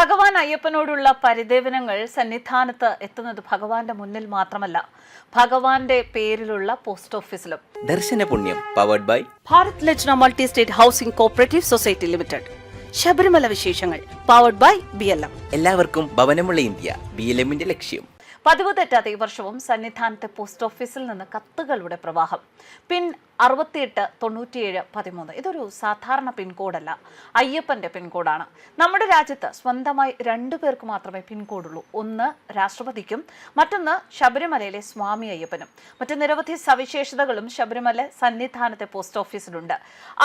ഭഗവാൻ അയ്യപ്പനോടുള്ള പരിദേവനങ്ങൾ സന്നിധാനത്ത് എത്തുന്നത് ഭഗവാന്റെ മുന്നിൽ മാത്രമല്ല ഭഗവാന്റെ പേരിലുള്ള പോസ്റ്റ് ഓഫീസിലും. Darshana Punyam powered by Bharat Lajna multi state housing cooperative society limited. Sabarimala വിശേഷങ്ങൾ powered by B L M എല്ലാവർക്കും ഭവനമുള്ള ഇന്ത്യ ബി എൽ എമ്മിന്റെ ലക്ഷ്യം. പതിവ് തെറ്റാത്ത ഈ വർഷവും സന്നിധാനത്തെ പോസ്റ്റ് ഓഫീസിൽ നിന്ന് കത്തുകളുടെ പ്രവാഹം. പിൻ അറുപത്തിയെട്ട് തൊണ്ണൂറ്റിയേഴ് പതിമൂന്ന്. ഇതൊരു സാധാരണ പിൻകോഡല്ല. അയ്യപ്പന്റെ പിൻകോഡാണ്. നമ്മുടെ രാജ്യത്ത് സ്വന്തമായി രണ്ടു പേർക്ക് മാത്രമേ പിൻകോഡുള്ളൂ. ഒന്ന് രാഷ്ട്രപതിക്കും മറ്റൊന്ന് ശബരിമലയിലെ സ്വാമി അയ്യപ്പനും. മറ്റു നിരവധി സവിശേഷതകളും ശബരിമല സന്നിധാനത്തെ പോസ്റ്റ് ഓഫീസിലുണ്ട്.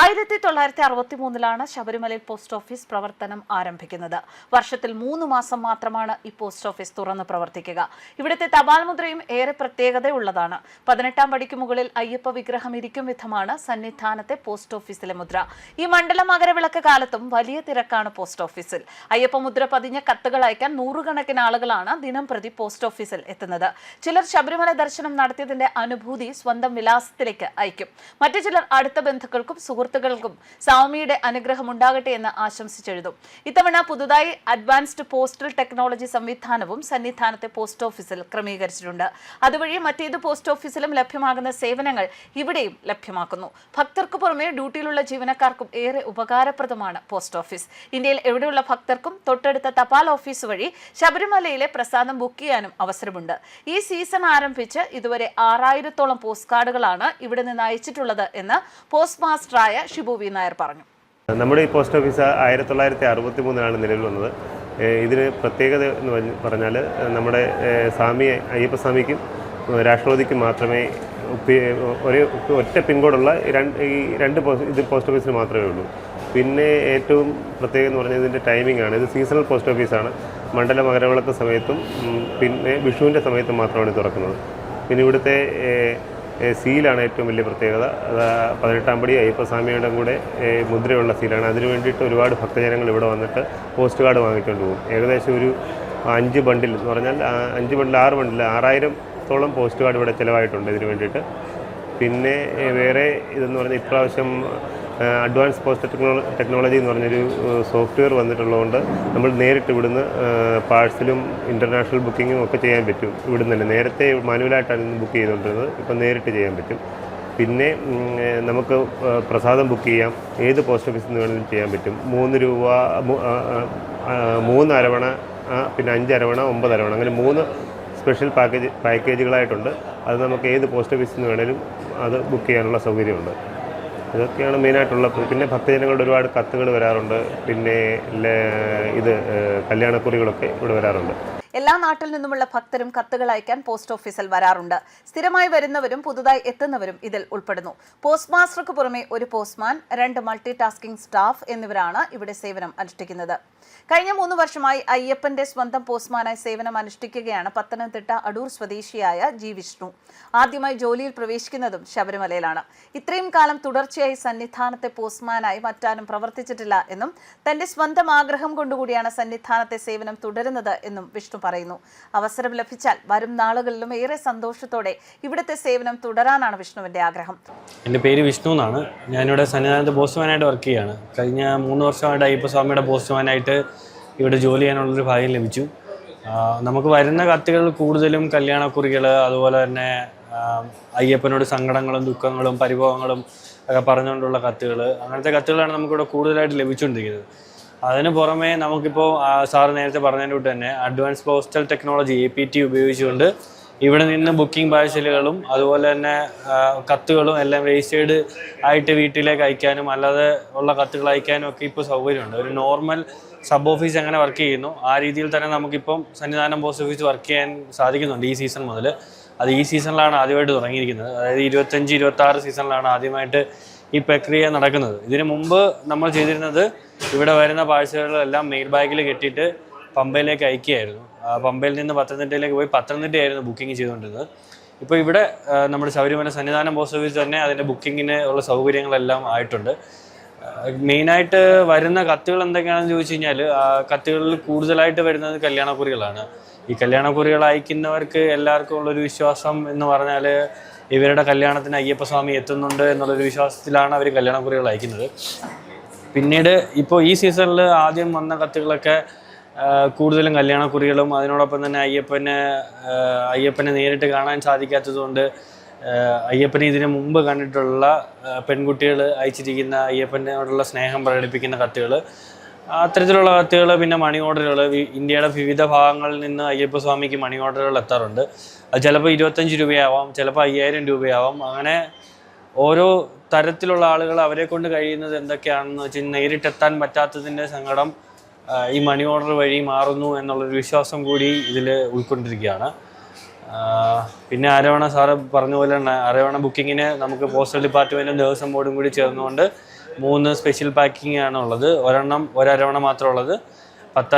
ആയിരത്തി തൊള്ളായിരത്തി അറുപത്തി മൂന്നിലാണ് ശബരിമലയിൽ പോസ്റ്റ് ഓഫീസ് പ്രവർത്തനം ആരംഭിക്കുന്നത്. വർഷത്തിൽ മൂന്ന് മാസം മാത്രമാണ് ഈ പോസ്റ്റ് ഓഫീസ് തുറന്ന് പ്രവർത്തിക്കുക. ഇവിടുത്തെ തപാൽ മുദ്രയും ഏറെ പ്രത്യേകതയുള്ളതാണ്. പതിനെട്ടാം പടിക്ക് മുകളിൽ അയ്യപ്പ വിഗ്രഹം ഇരിക്കും വിധമാണ് സന്നിധാനത്തെ പോസ്റ്റ് ഓഫീസിലെ മുദ്ര. ഈ മണ്ഡല മകരവിളക്ക് കാലത്തും വലിയ തിരക്കാണ് പോസ്റ്റ് ഓഫീസിൽ. അയ്യപ്പ മുദ്ര പതിഞ്ഞ കത്തുകൾ അയക്കാൻ നൂറുകണക്കിന് ആളുകളാണ് ദിനം പ്രതി പോസ്റ്റ് ഓഫീസിൽ എത്തുന്നത്. ചിലർ ശബരിമല ദർശനം നടത്തിയതിന്റെ അനുഭൂതി സ്വന്തം വിലാസത്തിലേക്ക് അയക്കും. മറ്റു ചിലർ അടുത്ത ബന്ധുക്കൾക്കും സുഹൃത്തുക്കൾക്കും സ്വാമിയുടെ അനുഗ്രഹം ഉണ്ടാകട്ടെ എന്ന് ആശംസിച്ചെഴുതും. ഇത്തവണ പുതുതായി അഡ്വാൻസ്ഡ് പോസ്റ്റൽ ടെക്നോളജി സംവിധാനവും സന്നിധാനത്തെ പോസ്റ്റ് ഓഫീസിൽ ക്രമീകരിച്ചിട്ടുണ്ട്. അതുവഴി മറ്റേത് പോസ്റ്റ് ഓഫീസിലും ലഭ്യമാകുന്ന സേവനങ്ങൾ ഇവിടെയും ലഭ്യമാക്കുന്നു. ഭക്തർക്ക് പുറമെ ഡ്യൂട്ടിയിലുള്ള ജീവനക്കാർക്കും ഏറെ ഉപകാരപ്രദമാണ് പോസ്റ്റ് ഓഫീസ്. ഇന്ത്യയിൽ എവിടെയുള്ള ഭക്തർക്കും തൊട്ടടുത്ത തപാൽ ഓഫീസ് വഴി ശബരിമലയിലെ പ്രസാദം ബുക്ക് ചെയ്യാനും അവസരമുണ്ട്. ഈ സീസൺ ആരംഭിച്ച് ഇതുവരെ ആറായിരത്തോളം പോസ്റ്റ് കാർഡുകളാണ് ഇവിടെ നിന്ന് അയച്ചിട്ടുള്ളത് എന്ന് പോസ്റ്റ് മാസ്റ്ററായ ഷിബു വി. നായർ പറഞ്ഞു. നമ്മുടെ ഈ പോസ്റ്റ് ഓഫീസ് ആയിരത്തി തൊള്ളായിരത്തി അറുപത്തി മൂന്നിലാണ് നിലവിൽ വന്നത്. ഇതിന് പ്രത്യേകത എന്ന് പറഞ്ഞാൽ നമ്മുടെ സ്വാമി അയ്യപ്പസ്വാമിക്കും രാഷ്ട്രപതിക്കും മാത്രമേ ഒരേ ഒറ്റ പിൻകോഡുള്ള രണ്ട് ഈ രണ്ട് ഇത് പോസ്റ്റ് ഓഫീസിന് മാത്രമേ ഉള്ളൂ. പിന്നെ ഏറ്റവും പ്രത്യേകം എന്ന് പറഞ്ഞാൽ ഇതിന്റെ ടൈമിംഗ് ആണ്. ഇത് സീസണൽ പോസ്റ്റ് ഓഫീസാണ് മണ്ഡല മകരവിളക്ക് സമയത്തും പിന്നെ വിഷുവിന്റെ സമയത്തും മാത്രമാണ് ഇത് തുറക്കുന്നത്. പിന്നെ ഇവിടുത്തെ സീലാണ് ഏറ്റവും വലിയ പ്രത്യേകത. പതിനെട്ടാം പടി അയ്യപ്പസ്വാമിയുടെ കൂടെ മുദ്രയുള്ള സീലാണ്. അതിനു വേണ്ടിയിട്ട് ഒരുപാട് ഭക്തജനങ്ങൾ ഇവിടെ വന്നിട്ട് പോസ്റ്റ് കാർഡ് വാങ്ങിക്കൊണ്ട് പോകും. ഏകദേശം ഒരു അഞ്ച് ബണ്ടിൽ എന്ന് പറഞ്ഞാൽ അഞ്ച് ബണ്ടിൽ ആറ് ബണ്ടിൽ ആറായിരത്തോളം പോസ്റ്റ് കാർഡ് ഇവിടെ ചിലവായിട്ടുണ്ട് ഇതിന് വേണ്ടിയിട്ട്. പിന്നെ വേറെ ഇതെന്ന് പറഞ്ഞാൽ ഇപ്രാവശ്യം അഡ്വാൻസ് പോസ്റ്റ് ടെക്നോ ടെക്നോളജി എന്ന് പറഞ്ഞൊരു സോഫ്റ്റ്വെയർ വന്നിട്ടുള്ളതുകൊണ്ട് നമ്മൾ നേരിട്ട് ഇവിടുന്ന് പാഴ്സലും ഇന്റർനാഷണൽ ബുക്കിങ്ങും ഒക്കെ ചെയ്യാൻ പറ്റും. ഇവിടുന്ന് തന്നെ നേരത്തെ മാനുവലായിട്ടാണ് ബുക്ക് ചെയ്തുകൊണ്ടിരുന്നത്. ഇപ്പം നേരിട്ട് ചെയ്യാൻ പറ്റും. പിന്നെ നമുക്ക് പ്രസാദം ബുക്ക് ചെയ്യാം. ഏത് പോസ്റ്റ് ഓഫീസിൽ നിന്ന് വേണമെങ്കിലും ചെയ്യാൻ പറ്റും. മൂന്ന് രൂപ മൂന്ന് അരവണ പിന്നെ അഞ്ച് അരവണ ഒമ്പത് അരവണ അങ്ങനെ മൂന്ന് സ്പെഷ്യൽ പാക്കേജ് പാക്കേജുകളായിട്ടുണ്ട്. അത് നമുക്ക് ഏത് പോസ്റ്റ് ഓഫീസിൽ നിന്ന് വേണേലും അത് ബുക്ക് ചെയ്യാനുള്ള സൗകര്യമുണ്ട്. ഇതൊക്കെയാണ് മെയിനായിട്ടുള്ള പിന്നെ ഭക്തജനങ്ങളുടെ ഒരുപാട് കത്തുകൾ വരാറുണ്ട്. പിന്നെ ഇത് കല്യാണക്കുറികളൊക്കെ ഇവിടെ വരാറുണ്ട്. എല്ലാ നാട്ടിൽ നിന്നുമുള്ള ഭക്തരും കത്തുകൾ അയക്കാൻ പോസ്റ്റ് ഓഫീസിൽ വരാറുണ്ട്. സ്ഥിരമായി വരുന്നവരും പുതുതായി എത്തുന്നവരും ഇതിൽ ഉൾപ്പെടുന്നു. പോസ്റ്റ് മാസ്റ്റർക്ക് പുറമെ ഒരു പോസ്റ്റ്മാൻ രണ്ട് മൾട്ടി ടാസ്കിംഗ് സ്റ്റാഫ് എന്നിവരാണ് ഇവിടെ സേവനം അനുഷ്ഠിക്കുന്നത്. കഴിഞ്ഞ മൂന്ന് വർഷമായി അയ്യപ്പന്റെ സ്വന്തം പോസ്റ്റ്മാനായി സേവനം അനുഷ്ഠിക്കുകയാണ് പത്തനംതിട്ട അടൂർ സ്വദേശിയായ ജി വിഷ്ണു. ആദ്യമായി ജോലിയിൽ പ്രവേശിക്കുന്നതും ശബരിമലയിലാണ്. ഇത്രയും കാലം തുടർച്ചയായി സന്നിധാനത്തെ പോസ്റ്റ്മാനായി മറ്റാരും പ്രവർത്തിച്ചിട്ടില്ല എന്നും തന്റെ സ്വന്തം ആഗ്രഹം കൊണ്ടുകൂടിയാണ് സന്നിധാനത്തെ സേവനം തുടരുന്നത് എന്നും വിഷ്ണു പറയുന്നു. അവസരം ലഭിച്ചാൽ വരും നാളുകളിലും ഏറെ സന്തോഷത്തോടെ ഇവിടുത്തെ സേവനം തുടരാനാണ് വിഷ്ണുവിന്റെ ആഗ്രഹം. എന്റെ പേര് വിഷ്ണു എന്നാണ്. ഞാനിവിടെ സന്നിധാനത്തെ പോസ്റ്റ്മാനായിട്ട് വർക്ക് ചെയ്യാണ്. കഴിഞ്ഞ മൂന്ന് വർഷമായിട്ട് അയ്യപ്പസ്വാമിയുടെ പോസ്റ്റ്മാനായിട്ട് ഇവിടെ ജോലി ചെയ്യാനുള്ളൊരു ഭാഗ്യം ലഭിച്ചു. നമുക്ക് വരുന്ന കത്തുകൾ കൂടുതലും കല്യാണക്കുറികൾ അതുപോലെ തന്നെ അയ്യപ്പനോട് സങ്കടങ്ങളും ദുഃഖങ്ങളും പരിഭവങ്ങളും ഒക്കെ പറഞ്ഞുകൊണ്ടുള്ള കത്തുകൾ അങ്ങനത്തെ കത്തുകളാണ് നമുക്കിവിടെ കൂടുതലായിട്ട് ലഭിച്ചുകൊണ്ടിരിക്കുന്നത്. അതിന് പുറമേ നമുക്കിപ്പോൾ സാറ് നേരത്തെ പറഞ്ഞതിന്റെ തന്നെ advance postal technology A P T ഉപയോഗിച്ചുകൊണ്ട് ഇവിടെ നിന്ന് ബുക്കിംഗ് പാഴ്സലുകളും അതുപോലെ തന്നെ കത്തുകളും എല്ലാം രജിസ്റ്റേർഡ് ആയിട്ട് വീട്ടിലേക്ക് അയക്കാനും അല്ലാതെ ഉള്ള കത്തുകൾ അയക്കാനും ഒക്കെ ഇപ്പോൾ സൗകര്യമുണ്ട്. ഒരു നോർമൽ സബ് ഓഫീസ് എങ്ങനെ വർക്ക് ചെയ്യുന്നു. ആ രീതിയിൽ തന്നെ നമുക്കിപ്പം സന്നിധാനം പോസ്റ്റ് ഓഫീസ് വർക്ക് ചെയ്യാൻ സാധിക്കുന്നുണ്ട് ഈ സീസൺ മുതൽ അത് ഈ സീസണിലാണ് ആദ്യമായിട്ട് തുടങ്ങിയിരിക്കുന്നത്. അതായത് ഇരുപത്തഞ്ച് ഇരുപത്തി ആറ് സീസണിലാണ് ആദ്യമായിട്ട് ഈ പ്രക്രിയ നടക്കുന്നത്. ഇതിനു മുമ്പ് നമ്മൾ ചെയ്തിരുന്നത് ഇവിടെ വരുന്ന പാഴ്സലുകളെല്ലാം മെയിൽ ബാഗിൽ കെട്ടിയിട്ട് പമ്പയിലേക്ക് അയക്കുകയായിരുന്നു. പമ്പയിൽ നിന്ന് പത്തനംതിട്ടയിലേക്ക് പോയി പത്തനംതിട്ടയായിരുന്നു ബുക്കിംഗ് ചെയ്തുകൊണ്ടിരുന്നത്. ഇപ്പോൾ ഇവിടെ നമ്മുടെ ശബരിമല സന്നിധാനം പോസ്റ്റ് ഓഫീസ് തന്നെ അതിന്റെ ബുക്കിങ്ങിന് ഉള്ള സൗകര്യങ്ങളെല്ലാം ആയിട്ടുണ്ട്. മെയിനായിട്ട് വരുന്ന കത്തുകൾ എന്തൊക്കെയാണെന്ന് ചോദിച്ചു കഴിഞ്ഞാൽ കത്തുകളിൽ കൂടുതലായിട്ട് വരുന്നത് കല്യാണക്കുറികളാണ്. ഈ കല്യാണക്കുറികൾ അയക്കുന്നവർക്ക് എല്ലാവർക്കും ഉള്ളൊരു വിശ്വാസം എന്ന് പറഞ്ഞാൽ ഇവരുടെ കല്യാണത്തിന് അയ്യപ്പസ്വാമി എത്തുന്നുണ്ട് എന്നുള്ളൊരു വിശ്വാസത്തിലാണ് അവർ കല്യാണക്കുറികൾ അയക്കുന്നത്. പിന്നീട് ഇപ്പോൾ ഈ സീസണിൽ ആദ്യം വന്ന കത്തുകളൊക്കെ കൂടുതലും കല്യാണക്കുറികളും അതിനോടൊപ്പം തന്നെ അയ്യപ്പനെ അയ്യപ്പനെ നേരിട്ട് കാണാൻ സാധിക്കാത്തതുകൊണ്ട് അയ്യപ്പനെ ഇതിനു മുമ്പ് കണ്ടിട്ടുള്ള പെൺകുട്ടികൾ അയച്ചിരിക്കുന്ന അയ്യപ്പനോടുള്ള സ്നേഹം പ്രകടിപ്പിക്കുന്ന കത്തുകൾ. അത്തരത്തിലുള്ള കത്തുകൾ പിന്നെ മണി ഓർഡറുകൾ ഇന്ത്യയുടെ വിവിധ ഭാഗങ്ങളിൽ നിന്ന് അയ്യപ്പ സ്വാമിക്ക് മണി ഓർഡറുകൾ എത്താറുണ്ട്. അത് ചിലപ്പോൾ ഇരുപത്തഞ്ച് രൂപയാവാം ചിലപ്പോൾ അയ്യായിരം രൂപയാവാം. അങ്ങനെ ഓരോ തരത്തിലുള്ള ആളുകൾ അവരെ കൊണ്ട് കഴിയുന്നത് എന്തൊക്കെയാണെന്ന് വെച്ചാൽ നേരിട്ടെത്താൻ പറ്റാത്തതിന്റെ സങ്കടം ഈ മണി ഓർഡർ വഴി മാറുന്നു എന്നുള്ളൊരു വിശ്വാസം കൂടി ഇതിൽ ഉൾക്കൊണ്ടിരിക്കുകയാണ്. പിന്നെ അരവണ സാറ് പറഞ്ഞ പോലെ അരവണ ബുക്കിങ്ങിന് നമുക്ക് പോസ്റ്റൽ ഡിപ്പാർട്ട്മെന്റും ദേവസ്വം ബോർഡും കൂടി ചേർന്നുകൊണ്ട് മൂന്ന് സ്പെഷ്യൽ പാക്കിംഗ് ആണ് ഉള്ളത്. ഒരെണ്ണം ഒരരവണ മാത്രം ഉള്ളത്. പത്ത്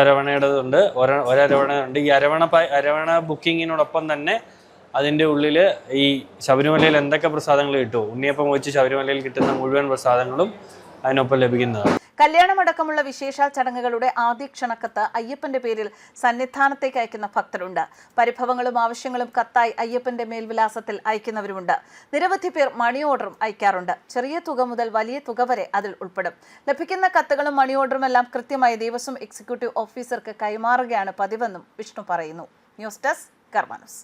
ഒര ഒരരവണ ഉണ്ട് ഈ അരവണ അരവണ ബുക്കിങ്ങിനോടൊപ്പം തന്നെ അതിന്റെ ഉള്ളിൽ ഈ ശബരിമലയിൽ എന്തൊക്കെ പ്രസാദങ്ങൾ കിട്ടുമോ? ഉണ്ണിയപ്പം വെച്ച് ശബരിമലയിൽ കിട്ടുന്ന മുഴുവൻ പ്രസാദങ്ങളും അതിനൊപ്പം ലഭിക്കുന്നതാണ്. കല്യാണമടക്കമുള്ള വിശേഷാൽ ചടങ്ങുകളുടെ ആദ്യ ക്ഷണക്കത്ത് അയ്യപ്പന്റെ പേരിൽ സന്നിധാനത്തേക്ക് അയക്കുന്ന ഭക്തരുണ്ട്. പരിഭവങ്ങളും ആവശ്യങ്ങളും കത്തായി അയ്യപ്പന്റെ മേൽവിലാസത്തിൽ അയക്കുന്നവരുമുണ്ട്. നിരവധി പേർ മണി ഓർഡറും അയക്കാറുണ്ട്. ചെറിയ തുക മുതൽ വലിയ തുക വരെ അതിൽ ഉൾപ്പെടും. ലഭിക്കുന്ന കത്തുകളും മണി ഓർഡറും എല്ലാം കൃത്യമായി ദേവസ്വം എക്സിക്യൂട്ടീവ് ഓഫീസർക്ക് കൈമാറുകയാണ് പതിവെന്നും വിഷ്ണു പറയുന്നു. News desk കർമാനസ്